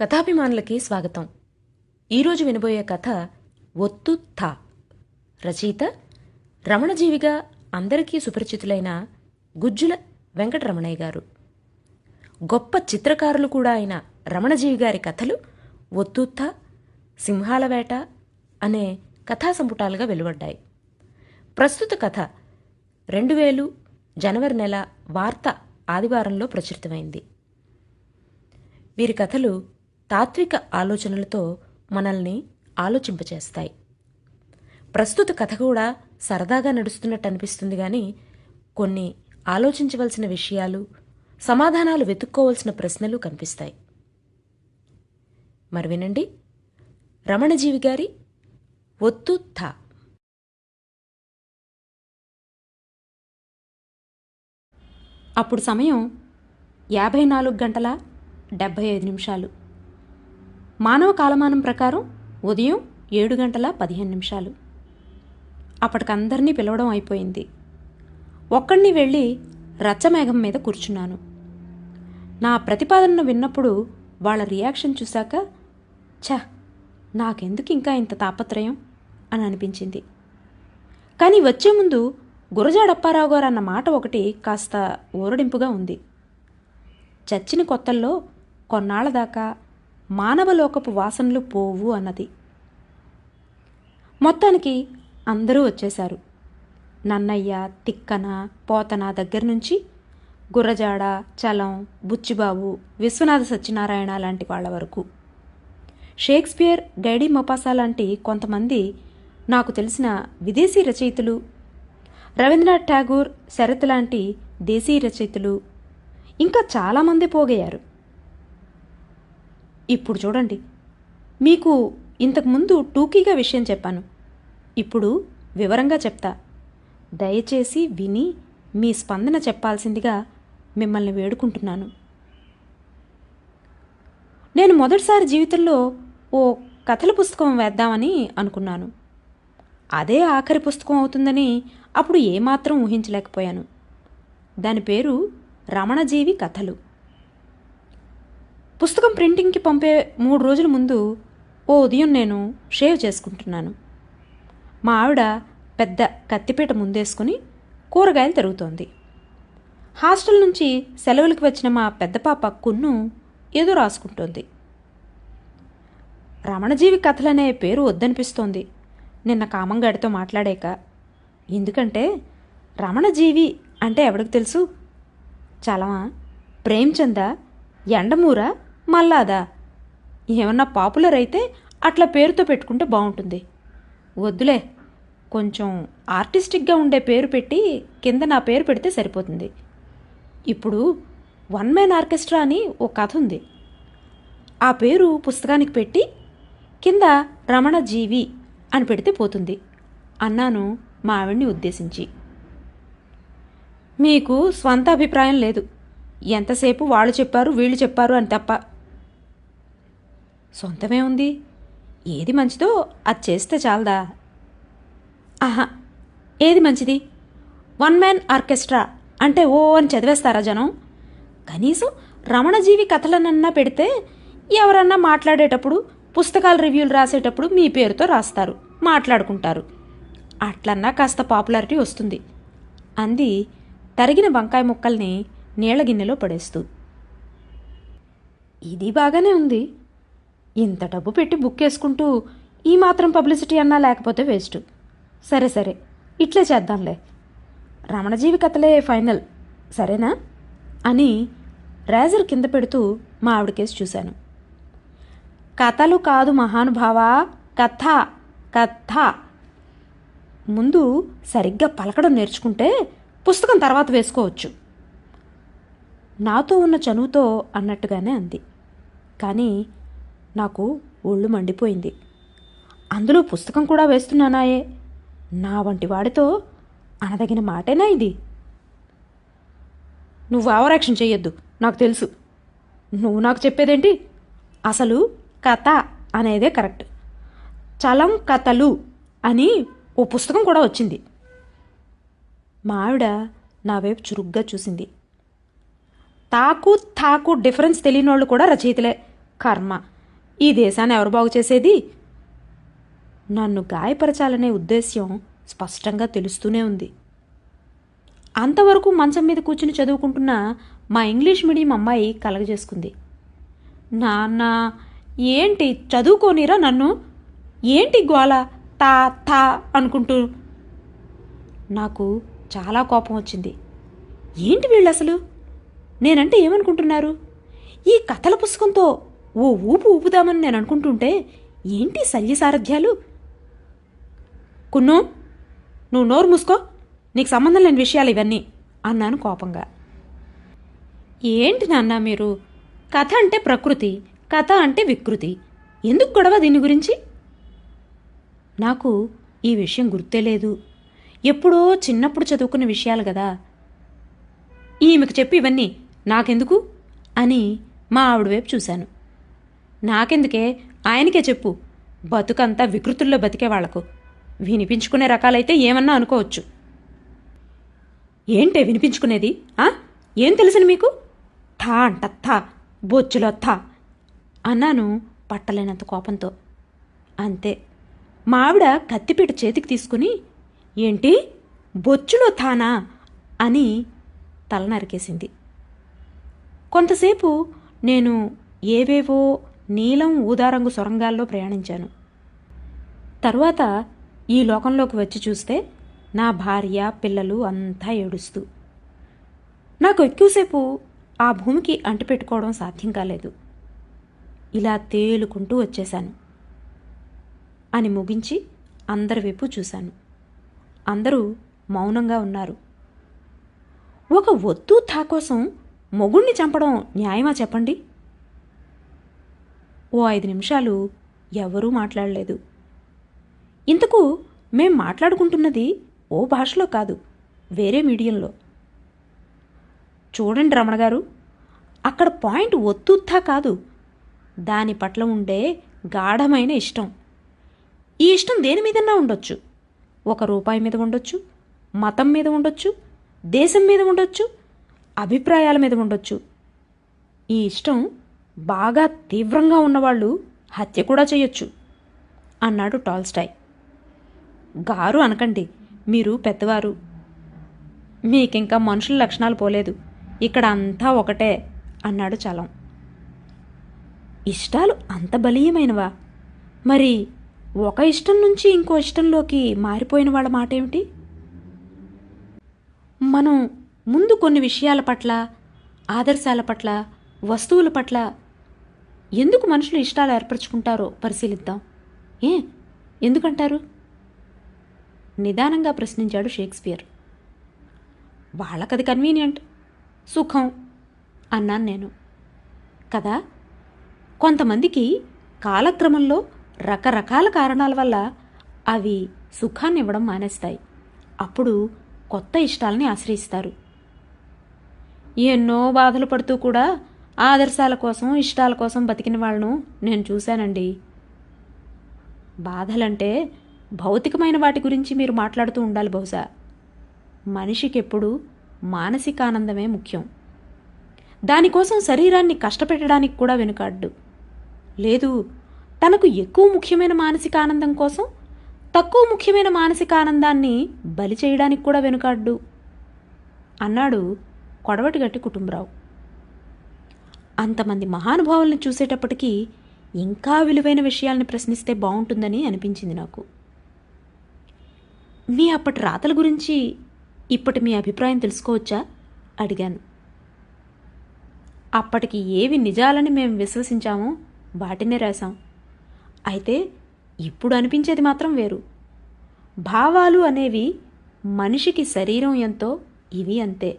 కథాభిమానులకి స్వాగతం. ఈరోజు వినబోయే కథ ఒత్తు థా. రచయిత రమణజీవిగా అందరికీ సుపరిచితులైన గుజ్జుల వెంకటరమణయ్య గారు. గొప్ప చిత్రకారులు కూడా అయిన రమణజీవి గారి కథలు ఒత్తుత్త సింహాల వేట అనే కథా సంపుటాలుగా వెలువడ్డాయి. ప్రస్తుత కథ రెండు వేలు జనవరి నెల వార్త ఆదివారంలో ప్రచురితమైంది. వీరి కథలు తాత్విక ఆలోచనలతో మనల్ని ఆలోచింపచేస్తాయి. ప్రస్తుత కథ కూడా సరదాగా నడుస్తున్నట్టు అనిపిస్తుంది కానీ కొన్ని ఆలోచించవలసిన విషయాలు సమాధానాలు వెతుక్కోవలసిన ప్రశ్నలు కనిపిస్తాయి. మరి వినండి. రమణజీవి గారి ఒత్తు థా. అప్పుడు సమయం యాభై నాలుగు గంటల డెబ్భై ఐదు నిమిషాలు. మానవ కాలమానం ప్రకారం ఉదయం ఏడు గంటల పదిహేను నిమిషాలు. అప్పటికందరినీ పిలవడం అయిపోయింది. ఒక్కడిని వెళ్ళి రచ్చమేఘం మీద కూర్చున్నాను. నా ప్రతిపాదనను విన్నప్పుడు వాళ్ళ రియాక్షన్ చూశాక ఛ నాకెందుకు ఇంకా ఇంత తాపత్రయం? అని అనిపించింది. కానీ వచ్చే ముందు గురజాడప్పారావు గారు అన్న మాట ఒకటి కాస్త ఊరడింపుగా ఉంది. చచ్చిన కొత్తల్లో కొన్నాళ్ళ దాకా మానవలోకపు వాసనలు పోవు అన్నది. మొత్తానికి అందరూ వచ్చేశారు. నన్నయ్య తిక్కన పోతన దగ్గర నుంచి గుర్రజాడ చలం బుచ్చిబాబు విశ్వనాథ సత్యనారాయణ లాంటి వాళ్ళ వరకు. షేక్స్పియర్ గైడీ మొపాసా లాంటి కొంతమంది నాకు తెలిసిన విదేశీ రచయితలు రవీంద్రనాథ్ ఠాగూర్ శరత్ లాంటి దేశీ రచయితలు ఇంకా చాలామంది పోగయ్యారు. ఇప్పుడు చూడండి. మీకు ఇంతకుముందు టూకీగా విషయం చెప్పాను. ఇప్పుడు వివరంగా చెప్తా. దయచేసి విని మీ స్పందన చెప్పాల్సిందిగా మిమ్మల్ని వేడుకుంటున్నాను. నేను మొదటిసారి జీవితంలో ఓ కథల పుస్తకం వేద్దామని అనుకున్నాను. అదే ఆఖరి పుస్తకం అవుతుందని అప్పుడు ఏమాత్రం ఊహించలేకపోయాను. దాని పేరు రమణజీవి కథలు. పుస్తకం ప్రింటింగ్కి పంపే మూడు రోజుల ముందు ఓ ఉదయం నేను షేవ్ చేసుకుంటున్నాను. మా ఆవిడ పెద్ద కత్తిపీట ముందేసుకుని కూరగాయలు తరుగుతోంది. హాస్టల్ నుంచి సెలవులకు వచ్చిన మా పెద్ద పాప కున్ను ఏదో రాసుకుంటోంది. రమణజీవి కథలనే పేరు వద్దనిపిస్తోంది. నిన్న కామంగాడితో మాట్లాడాక ఎందుకంటే రమణజీవి అంటే ఎవడికి తెలుసు? చలమా? ప్రేమ్చంద? ఎండమూర? మల్లాదా ఏమన్నా పాపులర్ అయితే అట్లా పేరుతో పెట్టుకుంటే బాగుంటుంది వద్దులే కొంచెం ఆర్టిస్టిక్గా ఉండే పేరు పెట్టి కింద నా పేరు పెడితే సరిపోతుంది. ఇప్పుడు వన్ మ్యాన్ ఆర్కెస్ట్రా అని ఓ కథ ఉంది. ఆ పేరు పుస్తకానికి పెట్టి కింద రమణ జీవి అని పెడితే పోతుంది. అన్నాను మా ఆవిడ్ని ఉద్దేశించి. మీకు స్వంత అభిప్రాయం లేదు. ఎంతసేపు వాళ్ళు చెప్పారు వీళ్ళు చెప్పారు అని తప్ప సొంతమే ఉంది. ఏది మంచిదో అది చేస్తే చాలదా? ఆహా ఏది మంచిది? వన్ మ్యాన్ ఆర్కెస్ట్రా అంటే ఓ అని చదివేస్తారా జనం? కనీసం రమణజీవి కథలనన్నా పెడితే ఎవరన్నా మాట్లాడేటప్పుడు పుస్తకాల రివ్యూలు రాసేటప్పుడు మీ పేరుతో రాస్తారు మాట్లాడుకుంటారు. అట్లన్నా కాస్త పాపులారిటీ వస్తుంది. అంది తరిగిన వంకాయ ముక్కల్ని నీళ్ళ గిన్నెలో పడేస్తూ. ఇది బాగానే ఉంది. ఇంత డబ్బు పెట్టి బుక్ చేసుకుంటూ ఈ మాత్రం పబ్లిసిటీ అన్నా లేకపోతే వేస్ట్. సరే సరే ఇట్లే చేద్దాంలే. రమణజీవి కథలే ఫైనల్ సరేనా? అని రేజర్ కింద పెడుతూ మా ఆవిడకేసి చూశాను. కథలు కాదు మహానుభావా కథ కథ. ముందు సరిగ్గా పలకడం నేర్చుకుంటే పుస్తకం తర్వాత వేసుకోవచ్చు. నాతో ఉన్న చనువుతో అన్నట్టుగానే అంది. కానీ నాకు ఒళ్ళు మండిపోయింది. అందులో పుస్తకం కూడా వేస్తున్నానాయే. నా వంటి వాడితో అనదగిన మాటేనా ఇది? నువ్వు ఓవరాక్షన్ చేయొద్దు నాకు తెలుసు. నువ్వు నాకు చెప్పేదేంటి? అసలు కథ అనేదే కరెక్ట్. చలం కథలు అని ఓ పుస్తకం కూడా వచ్చింది. మా ఆవిడ నా వైపు చురుగ్గా చూసింది. తాకు తాకు డిఫరెన్స్ తెలియని వాళ్ళు కూడా రచయితలే. కర్మ. ఈ దేశాన్ని ఎవరు బాగు చేసేది? నన్ను గాయపరచాలనే ఉద్దేశ్యం స్పష్టంగా తెలుస్తూనే ఉంది. అంతవరకు మంచం మీద కూర్చుని చదువుకుంటున్న మా ఇంగ్లీష్ మీడియం అమ్మాయి కలగజేసుకుంది. నాన్న ఏంటి చదువుకోనిరా నన్ను? ఏంటి గోల తా తా అనుకుంటూ? నాకు చాలా కోపం వచ్చింది. ఏంటి వీళ్ళు అసలు నేనంటే ఏమనుకుంటున్నారు? ఈ కథల పుస్తకంతో ఓ ఊపు ఊపుదామని నేను అనుకుంటుంటే ఏంటి శల్య సారథ్యాలు? కున్ను నువ్వు నోరు మూసుకో. నీకు సంబంధం లేని విషయాలు ఇవన్నీ అన్నాను కోపంగా. ఏంటి నాన్న మీరు? కథ అంటే ప్రకృతి కథ అంటే వికృతి. ఎందుకు గొడవ దీని గురించి? నాకు ఈ విషయం గుర్తే లేదు. ఎప్పుడో చిన్నప్పుడు చదువుకున్న విషయాలు కదా ఈమెకు చెప్పి ఇవన్నీ నాకెందుకు? అని మా ఆవిడ వైపు చూశాను. నాకెందుకే? ఆయనకే చెప్పు. బతుకంతా వికృతుల్లో బతికే వాళ్ళకు. వినిపించుకునే రకాలైతే ఏమన్నా అనుకోవచ్చు. ఏంటే వినిపించుకునేది? ఆ? ఏం తెలుసని మీకు? థా అంట థా బొచ్చులో థా అన్నాను పట్టలేనంత కోపంతో. అంతే. మా ఆవిడ కత్తిపీట చేతికి తీసుకుని ఏంటి? బొచ్చులో థానా? అని తల నరికేసింది కొంతసేపు నేను ఏవేవో నీలం ఊదారంగు సొరంగాల్లో ప్రయాణించాను. తరువాత ఈ లోకంలోకి వచ్చి చూస్తే నా భార్య పిల్లలు అంతా ఏడుస్తూ. నాకు ఎక్కువసేపు ఆ భూమికి అంటిపెట్టుకోవడం సాధ్యం కాలేదు. ఇలా తేలుకుంటూ వచ్చేశాను. అని ముగించి అందరి వైపు చూశాను. అందరూ మౌనంగా ఉన్నారు. ఒక ఒత్తు థా కోసం మొగుణ్ణి చంపడం న్యాయమా చెప్పండి? ఓ ఐదు నిమిషాలు ఎవరూ మాట్లాడలేదు. ఇంతకు మేం మాట్లాడుకుంటున్నది ఓ భాషలో కాదు వేరే మీడియంలో. చూడండి రమణ గారు అక్కడ పాయింట్ ఒత్తుత్తా కాదు. దాని పట్ల ఉండే గాఢమైన ఇష్టం. ఈ ఇష్టం దేని మీదన్నా ఉండొచ్చు? ఒక రూపాయి మీద ఉండొచ్చు మతం మీద ఉండొచ్చు దేశం మీద ఉండొచ్చు అభిప్రాయాల మీద ఉండొచ్చు. ఈ ఇష్టం బాగా తీవ్రంగా ఉన్నవాళ్ళు హత్య కూడా చేయొచ్చు అన్నాడు టాల్స్టాయ్. గారు అనకండి మీరు పెద్దవారు. మీకింకా మనుషుల లక్షణాలు పోలేదు ఇక్కడ అంతా ఒకటే అన్నాడు చలం. ఇష్టాలు అంత బలీయమైనవా? మరి ఒక ఇష్టం నుంచి ఇంకో ఇష్టంలోకి మారిపోయిన వాళ్ళ మాట ఏమిటి మనం ముందు కొన్ని విషయాల పట్ల ఆదర్శాల పట్ల వస్తువుల పట్ల ఎందుకు మనుషులు ఇష్టాలు ఏర్పరచుకుంటారో పరిశీలిద్దాం. ఏ? ఎందుకంటారు? నిదానంగా ప్రశ్నించాడు షేక్స్పియర్. వాళ్ళకది కన్వీనియంట్. సుఖం అన్నాను నేను. కదా? కొంతమందికి కాలక్రమంలో రకరకాల కారణాల వల్ల అవి సుఖాన్ని ఇవ్వడం మానేస్తాయి. అప్పుడు కొత్త ఇష్టాలని ఆశ్రయిస్తారు. ఎన్నో బాధలు పడుతూ కూడా ఆదర్శాల కోసం ఇష్టాల కోసం బతికిన వాళ్ళను నేను చూశానండి. బాధలంటే భౌతికమైన వాటి గురించి మీరు మాట్లాడుతూ ఉండాలి బహుశా. మనిషికి ఎప్పుడు మానసిక ఆనందమే ముఖ్యం. దానికోసం శరీరాన్ని కష్టపెట్టడానికి కూడా వెనుకాడ్డు. లేదు తనకు ఎక్కువ ముఖ్యమైన మానసిక ఆనందం కోసం తక్కువ ముఖ్యమైన మానసిక ఆనందాన్ని బలి చేయడానికి కూడా వెనుకాడ్డు. అన్నాడు కొడవటిగట్టి కుటుంబరావు. అంతమంది మహానుభావుల్ని చూసేటప్పటికీ ఇంకా విలువైన విషయాల్ని ప్రశ్నిస్తే బాగుంటుందని అనిపించింది నాకు. మీ అప్పటి రాతల గురించి ఇప్పటి మీ అభిప్రాయం తెలుసుకోవచ్చా? అడిగాను. అప్పటికి ఏవి నిజాలని మేము విశ్వసించామో వాటినే రాశాం. అయితే ఇప్పుడు అనిపించేది మాత్రం వేరు. భావాలు అనేవి మనిషికి శరీరం ఎంతో ఇవి అంతే.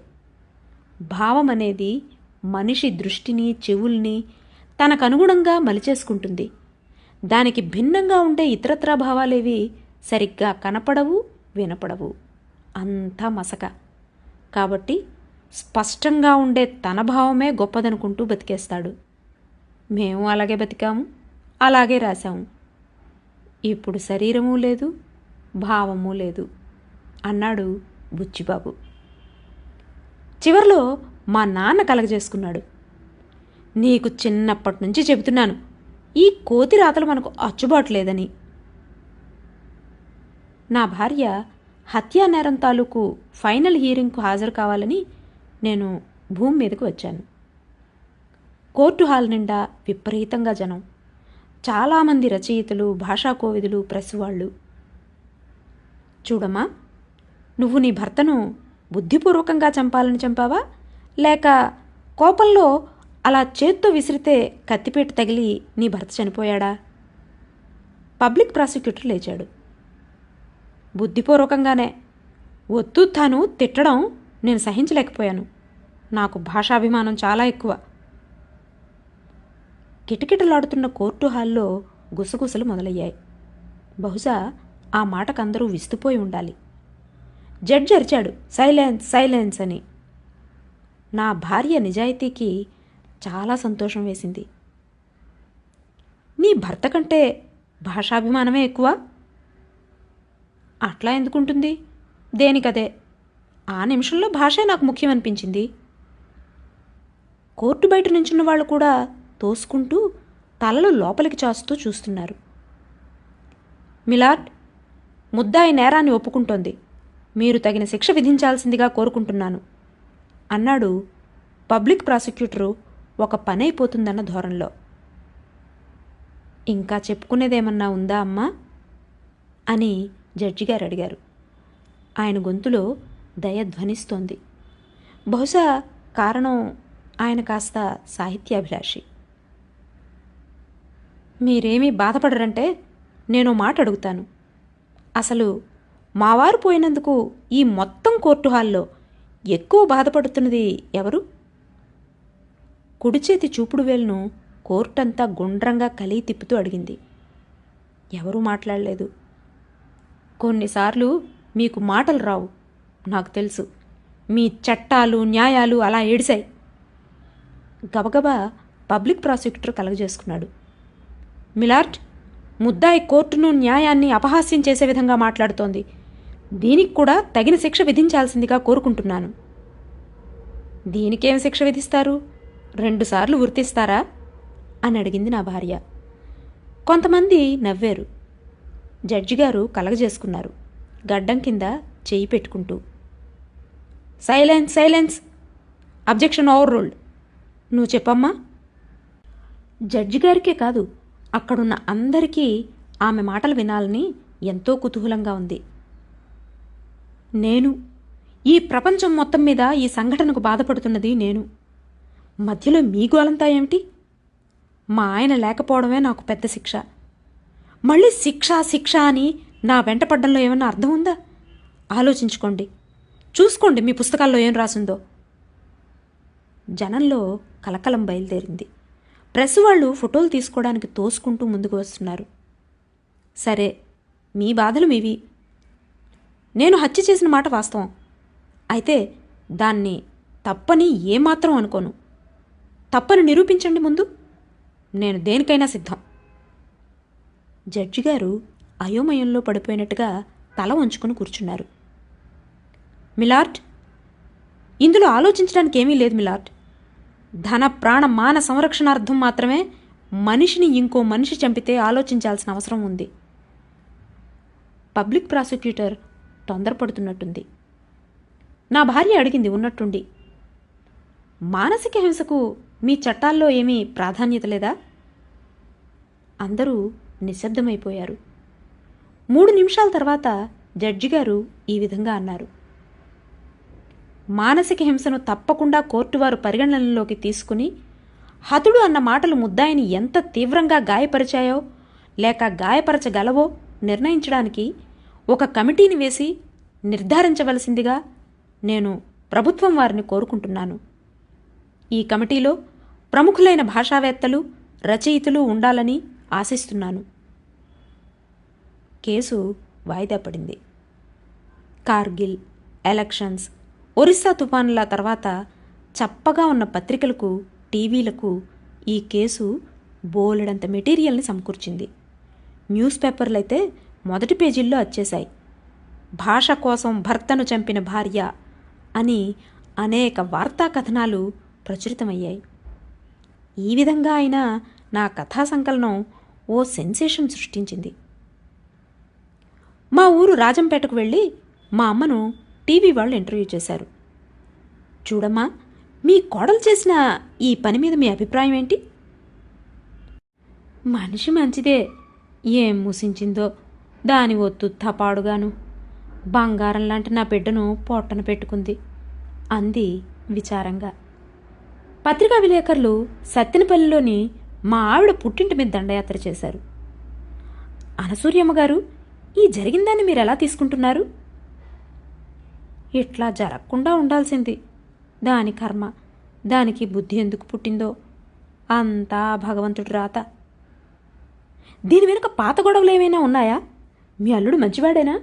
భావం అనేది మనిషి దృష్టిని చెవుల్ని తనకు అనుగుణంగా మలిచేసుకుంటుంది. దానికి భిన్నంగా ఉండే ఇతరత్రా భావాలేవి సరిగ్గా కనపడవు వినపడవు. అంతా మసక. కాబట్టి స్పష్టంగా ఉండే తన భావమే గొప్పదనుకుంటూ బతికేస్తాడు. మేము అలాగే బతికాము అలాగే రాశాము. ఇప్పుడు శరీరము లేదు భావము లేదు అన్నాడు బుచ్చిబాబు. చివర్లో మా నాన్న కలగజేసుకున్నాడు. నీకు చిన్నప్పటి నుంచి చెబుతున్నాను ఈ కోతి రాతలు మనకు అచ్చుబాటు లేదని నా భార్య హత్యా నేరం తాలూకు ఫైనల్ హీరింగ్కు హాజరు కావాలని నేను భూమి మీదకు వచ్చాను. కోర్టు హాల్ నిండా విపరీతంగా జనం. చాలామంది రచయితలు భాషా కోవిదులు ప్రెస్ వాళ్ళు. చూడమ్మా నువ్వు నీ భర్తను బుద్ధిపూర్వకంగా చంపాలని చంపావా? లేక కోపంలో అలా చేత్తో విసిరితే కత్తిపేట తగిలి నీ భర్త చనిపోయాడా? పబ్లిక్ ప్రాసిక్యూటర్ లేచాడు. బుద్ధిపూర్వకంగానే ఒత్తు తాను తిట్టడం నేను సహించలేకపోయాను. నాకు భాషాభిమానం చాలా ఎక్కువ. కిటకిటలాడుతున్న కోర్టు హాల్లో గుసగుసలు మొదలయ్యాయి. బహుశా ఆ మాటకందరూ విస్తుపోయి ఉండాలి. జడ్జి అరిచాడు సైలెన్స్ సైలెన్స్ అని. నా భార్య నిజాయితీకి చాలా సంతోషం వేసింది. నీ భర్త కంటే భాషాభిమానమే ఎక్కువ? అట్లా ఎందుకుంటుంది? దేనికదే? ఆ నిమిషంలో భాషే నాకు ముఖ్యమనిపించింది. కోర్టు బయట నుంచున్న వాళ్ళు కూడా తోసుకుంటూ తలలు లోపలికి చాస్తూ చూస్తున్నారు. మిలార్డ్ ముద్దాయి నేరాన్ని ఒప్పుకుంటోంది. మీరు తగిన శిక్ష విధించాల్సిందిగా కోరుకుంటున్నాను. అన్నాడు పబ్లిక్ ప్రాసిక్యూటరు ఒక పని అయిపోతుందన్న ధోరణిలో. ఇంకా చెప్పుకునేదేమన్నా ఉందా అమ్మా అని జడ్జి గారు అడిగారు. ఆయన గొంతులో దయ ధ్వనిస్తోంది. బహుశా కారణం ఆయన కాస్త సాహిత్యాభిలాషి. మీరేమీ బాధపడరంటే నేను మాట అడుగుతాను. అసలు మావారు పోయినందుకు ఈ మొత్తం కోర్టు హాల్లో ఎక్కువ బాధపడుతున్నది ఎవరు? కుడిచేతి చూపుడు వేలును కోర్టంతా గుండ్రంగా కలిగి తిప్పుతూ అడిగింది. ఎవరూ మాట్లాడలేదు. కొన్నిసార్లు మీకు మాటలు రావు నాకు తెలుసు. మీ చట్టాలు న్యాయాలు అలా ఏడిశాయి. గబగబా పబ్లిక్ ప్రాసిక్యూటర్ కలగజేసుకున్నాడు. మిలార్ట్ ముద్దాయి కోర్టును న్యాయాన్ని అపహాస్యం చేసే విధంగా మాట్లాడుతోంది. దీనికి కూడా తగిన శిక్ష విధించాల్సిందిగా కోరుకుంటున్నాను. దీనికేం శిక్ష విధిస్తారు? రెండుసార్లు గుర్తిస్తారా అని అడిగింది నా భార్య. కొంతమంది నవ్వారు. జడ్జి గారు కలగజేసుకున్నారు. గడ్డం కింద చేయి పెట్టుకుంటూ. Silence silence. Objection overruled నువ్వు చెప్పమ్మా. జడ్జి గారికే కాదు అక్కడున్న అందరికీ ఆమె మాటలు వినాలని ఎంతో కుతూహలంగా ఉంది. నేను. ఈ ప్రపంచం మొత్తం మీద ఈ సంఘటనకు బాధపడుతున్నది నేను. మధ్యలో మీ గోలంతా ఏమిటి? మా ఆయన లేకపోవడమే నాకు పెద్ద శిక్ష. మళ్ళీ శిక్ష శిక్ష అని నా వెంట పడ్డంలో ఏమన్నా అర్థం ఉందా? ఆలోచించుకోండి. చూసుకోండి మీ పుస్తకాల్లో ఏం రాసిందో. జనంలో కలకలం బయలుదేరింది. ప్రెస్ వాళ్ళు ఫోటోలు తీసుకోవడానికి తోసుకుంటూ ముందుకు వస్తున్నారు. సరే మీ బాధలు మీవి. నేను హత్య చేసిన మాట వాస్తవం. అయితే దాన్ని తప్పని ఏమాత్రం అనుకోను. తప్పని నిరూపించండి ముందు. నేను దేనికైనా సిద్ధం. జడ్జి గారు అయోమయంలో పడిపోయినట్టుగా తల వంచుకొని కూర్చున్నారు. మిలార్డ్ ఇందులో ఆలోచించడానికి ఏమీ లేదు మిలార్డ్. ధన ప్రాణ మాన సంరక్షణార్థం మాత్రమే మనిషిని ఇంకో మనిషి చంపితే ఆలోచించాల్సిన అవసరం ఉంది. పబ్లిక్ ప్రాసిక్యూటర్ తొందరపడుతున్నట్టుంది. నా భార్య అడిగింది ఉన్నట్టుండి. మానసిక హింసకు మీ చట్టాల్లో ఏమీ ప్రాధాన్యత లేదా? అందరూ నిశ్శబ్దమైపోయారు. మూడు నిమిషాల తర్వాత జడ్జి గారు ఈ విధంగా అన్నారు. మానసిక హింసను తప్పకుండా కోర్టు వారు పరిగణనలోకి తీసుకుని హతుడు అన్న మాటలు ముద్దాయిని ఎంత తీవ్రంగా గాయపరిచాయో లేక గాయపరచగలవో నిర్ణయించడానికి ఒక కమిటీని వేసి నిర్ధారించవలసిందిగా నేను ప్రభుత్వం వారిని కోరుకుంటున్నాను. ఈ కమిటీలో ప్రముఖులైన భాషావేత్తలు రచయితలు ఉండాలని ఆశిస్తున్నాను. కేసు వాయిదా పడింది. కార్గిల్ ఎలక్షన్స్ ఒరిస్సా తుఫానుల తర్వాత చప్పగా ఉన్న పత్రికలకు టీవీలకు ఈ కేసు బోలెడంత మెటీరియల్ని సమకూర్చింది. న్యూస్ పేపర్లు అయితే మొదటి పేజీల్లో వచ్చేశాయి భాష కోసం భర్తను చంపిన భార్య అని అనేక వార్తా కథనాలు ప్రచురితమయ్యాయి. ఈ విధంగా అయినా నా కథా సంకలనం ఓ సెన్సేషన్ సృష్టించింది. మా ఊరు రాజంపేటకు వెళ్ళి మా అమ్మను టీవీ వాళ్ళు ఇంటర్వ్యూ చేశారు. చూడమ్మా మీ కోడలు చేసిన ఈ పని మీద మీ అభిప్రాయం ఏంటి? మనిషి మంచిదే ఏం మూసించిందో దాని ఒత్తు తపాడుగాను. బంగారం లాంటి నా బిడ్డను పొట్టన పెట్టుకుంది. అంది విచారంగా. పత్రికా విలేకరులు సత్తెనపల్లిలోని మా ఆవిడ పుట్టింటి మీద దండయాత్ర చేశారు. అనసూర్యమ్మ గారు ఈ జరిగిందాన్ని మీరు ఎలా తీసుకుంటున్నారు? ఇట్లా జరగకుండా ఉండాల్సింది. దాని కర్మ దానికి బుద్ధి ఎందుకు పుట్టిందో. అంతా భగవంతుడు రాత. దీని వెనుక పాత గొడవలు ఏమైనా ఉన్నాయా? మీ అల్లుడు మంచివాడేనా?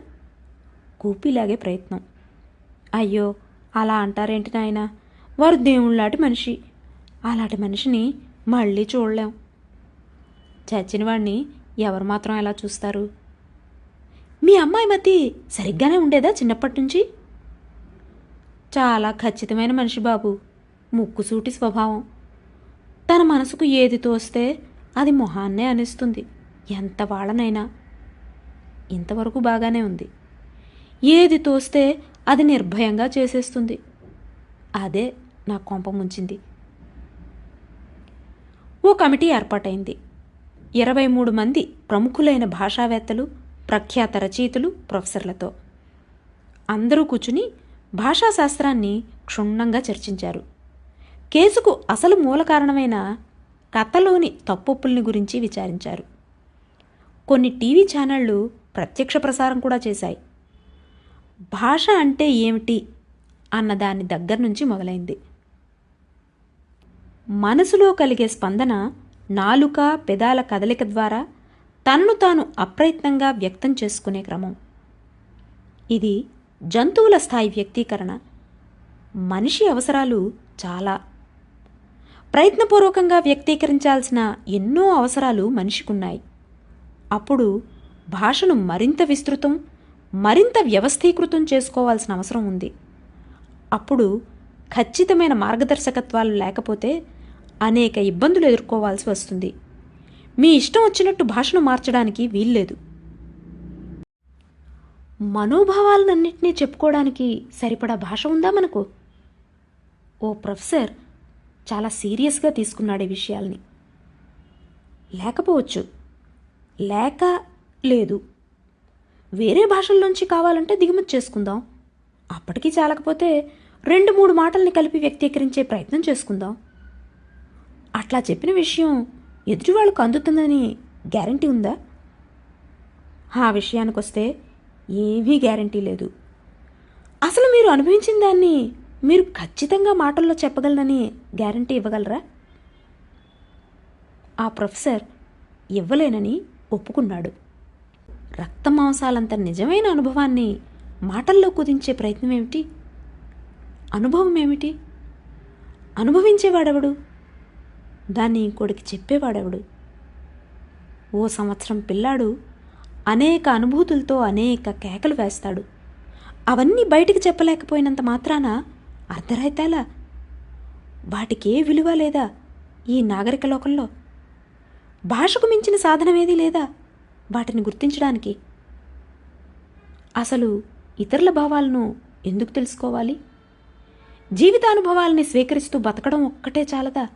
కూపిలాగే ప్రయత్నం. అయ్యో అలా అంటారేంటి నాయన? వారు దేవుళ్ళాటి మనిషి. అలాంటి మనిషిని మళ్ళీ చూడలేం. చచ్చిన వాడిని ఎవరు మాత్రం ఎలా చూస్తారు? మీ అమ్మాయి మతి సరిగ్గానే ఉండేదా చిన్నప్పటి నుంచి చాలా ఖచ్చితమైన మనిషి బాబు. ముక్కుసూటి స్వభావం. తన మనసుకు ఏది తోస్తే అది మొహాన్నే అనిస్తుంది. ఎంత వాళ్ళనైనా ఇంతవరకు బాగానే ఉంది. ఏది తోస్తే అది నిర్భయంగా చేసేస్తుంది. అదే నా కొంప ముంచింది. ఓ కమిటీ ఏర్పాటైంది. ఇరవై మూడు మంది ప్రముఖులైన భాషావేత్తలు ప్రఖ్యాత రచయితలు ప్రొఫెసర్లతో. అందరూ కూర్చుని భాషాశాస్త్రాన్ని క్షుణ్ణంగా చర్చించారు. కేసుకు అసలు మూల కారణమైన కథలోని తప్పొప్పుల్ని గురించి విచారించారు. కొన్ని టీవీ ఛానళ్ళు ప్రత్యక్ష ప్రసారం కూడా చేశాయి. భాష అంటే ఏమిటి అన్న దాని దగ్గర నుంచి మొదలైంది. మనసులో కలిగే స్పందన నాలుక పెదాల కదలిక ద్వారా తనను తాను అప్రయత్నంగా వ్యక్తం చేసుకునే క్రమం. ఇది జంతువుల స్థాయి వ్యక్తీకరణ. మనిషి అవసరాలు చాలా. ప్రయత్నపూర్వకంగా వ్యక్తీకరించాల్సిన ఎన్నో అవసరాలు మనిషికున్నాయి. అప్పుడు భాషను మరింత విస్తృతం మరింత వ్యవస్థీకృతం చేసుకోవాల్సిన అవసరం ఉంది. అప్పుడు ఖచ్చితమైన మార్గదర్శకత్వాలు లేకపోతే అనేక ఇబ్బందులు ఎదుర్కోవాల్సి వస్తుంది. మీ ఇష్టం వచ్చినట్టు భాషను మార్చడానికి వీల్లేదు. మనోభావాలన్నింటినీ చెప్పుకోవడానికి సరిపడా భాష ఉందా మనకు? ఓ ప్రొఫెసర్ చాలా సీరియస్గా తీసుకున్నాడు ఈ విషయాల్ని. లేకపోవచ్చు. లేక లేదు. వేరే భాషల్లోంచి కావాలంటే దిగుమతి చేసుకుందాం. అప్పటికీ చాలకపోతే రెండు మూడు మాటల్ని కలిపి వ్యక్తీకరించే ప్రయత్నం చేసుకుందాం. అట్లా చెప్పిన విషయం ఎదుటి వాళ్ళకు అందుతుందని గ్యారంటీ ఉందా? ఆ విషయానికి వస్తే ఏవీ గ్యారంటీ లేదు. అసలు మీరు అనుభవించిన దాన్ని మీరు ఖచ్చితంగా మాటల్లో చెప్పగలనని గ్యారంటీ ఇవ్వగలరా? ఆ ప్రొఫెసర్ ఇవ్వలేనని ఒప్పుకున్నాడు. రక్త మాంసాలంత నిజమైన అనుభవాన్ని మాటల్లో కుదించే ప్రయత్నం ఏమిటి అనుభవం ఏమిటి అనుభవించేవాడెవడు? దాన్ని ఇంకోటికి చెప్పేవాడెవడు? ఓ సంవత్సరం పిల్లాడు అనేక అనుభూతులతో అనేక కేకలు వేస్తాడు. అవన్నీ బయటికి చెప్పలేకపోయినంత మాత్రాన అర్ధరాయితేలా? వాటికే విలువ లేదా ఈ నాగరిక లోకంలో? భాషకు మించిన సాధనమేదీ లేదా? వాటిని గుర్తించడానికి? అసలు ఇతరుల భావాలను ఎందుకు తెలుసుకోవాలి? జీవితానుభవాల్ని స్వీకరిస్తూ బతకడం ఒక్కటే చాలదా?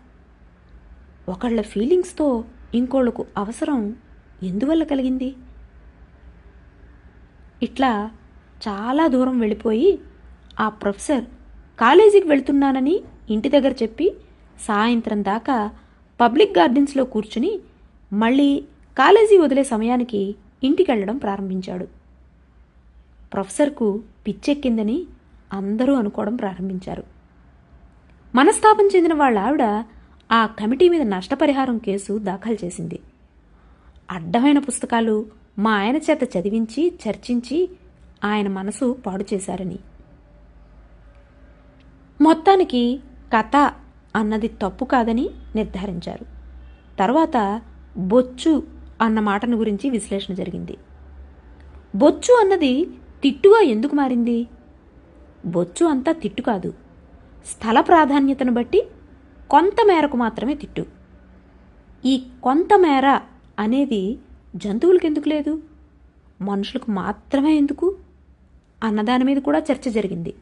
ఒకళ్ళ ఫీలింగ్స్తో ఇంకోళ్ళకు అవసరం ఎందువల్ల కలిగింది? ఇట్లా చాలా దూరం వెళ్ళిపోయి ఆ ప్రొఫెసర్ కాలేజీకి వెళ్తున్నానని ఇంటి దగ్గర చెప్పి సాయంత్రం దాకా పబ్లిక్ గార్డెన్స్లో కూర్చుని మళ్ళీ కాలేజీ వదిలే సమయానికి ఇంటికెళ్ళడం ప్రారంభించాడు. ప్రొఫెసర్కు పిచ్చెక్కిందని అందరూ అనుకోవడం ప్రారంభించారు. మనస్తాపం చెందిన వాళ్ళ ఆవిడ ఆ కమిటీ మీద నష్టపరిహారం కేసు దాఖలు చేసింది. అడ్డమైన పుస్తకాలు మా ఆయన చేత చదివించి చర్చించి ఆయన మనసు పాడు చేశారని. మొత్తానికి కథ అన్నది తప్పు కాదని నిర్ధారించారు. తర్వాత బొచ్చు అన్న మాటను గురించి విశ్లేషణ జరిగింది. బొచ్చు అన్నది తిట్టుగా ఎందుకు మారింది? బొచ్చు అంతా తిట్టు కాదు. స్థల ప్రాధాన్యతను బట్టి కొంత మేరకు మాత్రమే తిట్టు. ఈ కొంతమేర అనేది జంతువులకి ఎందుకు లేదు? మనుషులకు మాత్రమే ఎందుకు? అన్నదాని మీద కూడా చర్చ జరిగింది.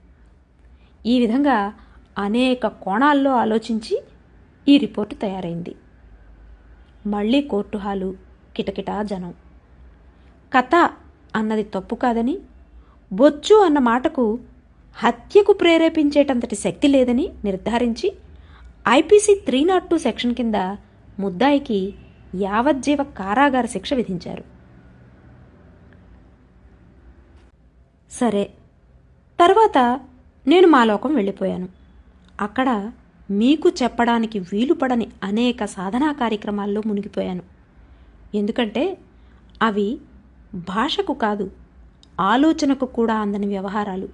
ఈ విధంగా అనేక కోణాల్లో ఆలోచించి ఈ రిపోర్టు తయారైంది. మళ్ళీ కోర్టు హాలు కిటకిటా జనం. కథ అన్నది తప్పు కాదని బొచ్చు అన్న మాటకు హత్యకు ప్రేరేపించేటంతటి శక్తి లేదని నిర్ధారించి IPC three not two section కింద ముద్దాయికి యావజ్జీవ కారాగార శిక్ష విధించారు. సరే తర్వాత నేను మా లోకం వెళ్ళిపోయాను. అక్కడ మీకు చెప్పడానికి వీలుపడని అనేక సాధనా కార్యక్రమాల్లో మునిగిపోయాను. ఎందుకంటే అవి భాషకు కాదు ఆలోచనకు కూడా అందని వ్యవహారాలు.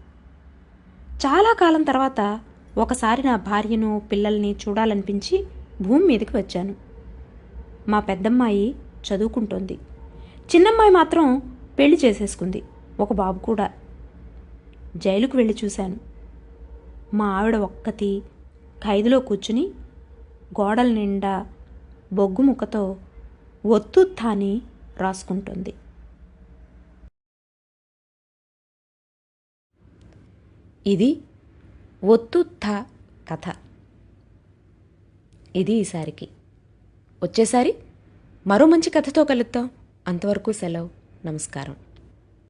చాలా కాలం తర్వాత ఒకసారి నా భార్యను పిల్లల్ని చూడాలనిపించి భూమి మీదకి వచ్చాను. మా పెద్దమ్మాయి చదువుకుంటోంది. చిన్నమ్మాయి మాత్రం పెళ్ళి చేసేసుకుంది ఒక బాబు కూడా. జైలుకు వెళ్ళి చూశాను. మా ఆవిడ ఒక్కతి ఖైదులో కూర్చుని గోడల నిండా బొగ్గు ముక్కతో ఒత్తుత్తాని రాసుకుంటుంది. ఇది ఒత్తుత్థ కథ. ఇది ఈసారికి. వచ్చేసారి మరో మంచి కథతో కలుద్దాం. అంతవరకు సెలవు. నమస్కారం.